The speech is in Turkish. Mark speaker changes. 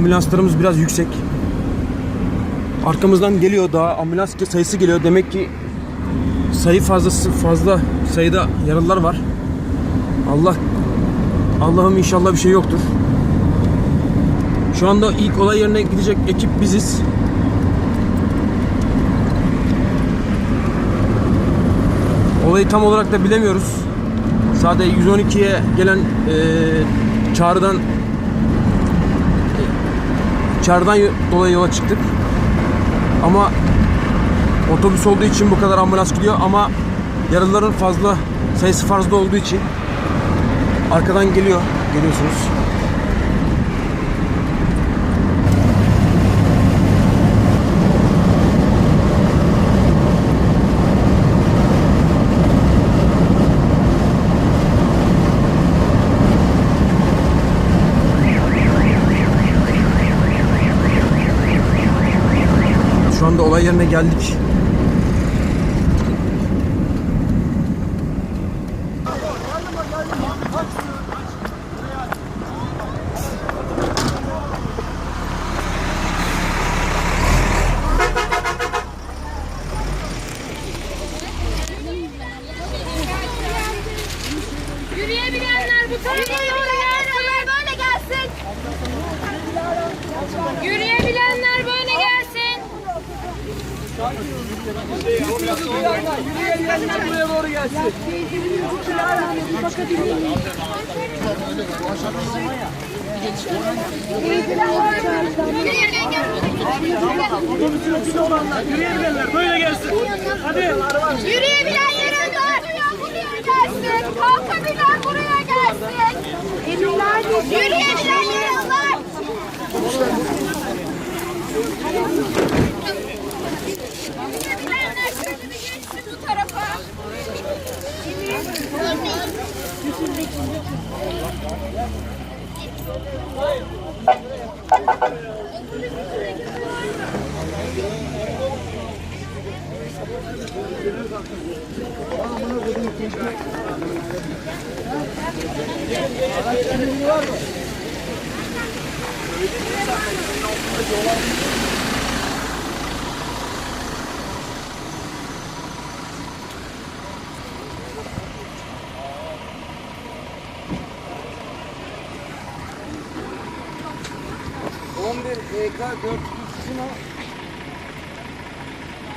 Speaker 1: Ambulanslarımız biraz yüksek. Arkamızdan geliyor daha ambulans sayısı geliyor. Demek ki sayı fazlası fazla sayıda yaralılar var. Allah Allah'ım inşallah bir şey yoktur. Şu anda ilk olay yerine gidecek ekip biziz. Olayı tam olarak da bilemiyoruz. Sadece 112'ye gelen eee çağrıdan çağrıdan dolayı yola çıktık. Ama otobüs olduğu için bu kadar ambulans gidiyor ama yaralıların fazla sayısı fazla olduğu için arkadan geliyor görüyorsunuz. Anda olay yerine geldik.
Speaker 2: Yürüyebilenler bu tarafa doğru gelsin. Böyle gelsin. Yürüyebilenler böyle gelsin.
Speaker 3: Yürüyebilenler böyle gelsin. Hadi.
Speaker 2: Yürüyebilen yarınlar. Buraya gelsin. Kalkabilen buraya gelsin. Yürüyebilen yarınlar. Yürüyebilenler Araç var mı? Öyle bir insanlar, bunun altında yol almış.
Speaker 4: EK 400 Sino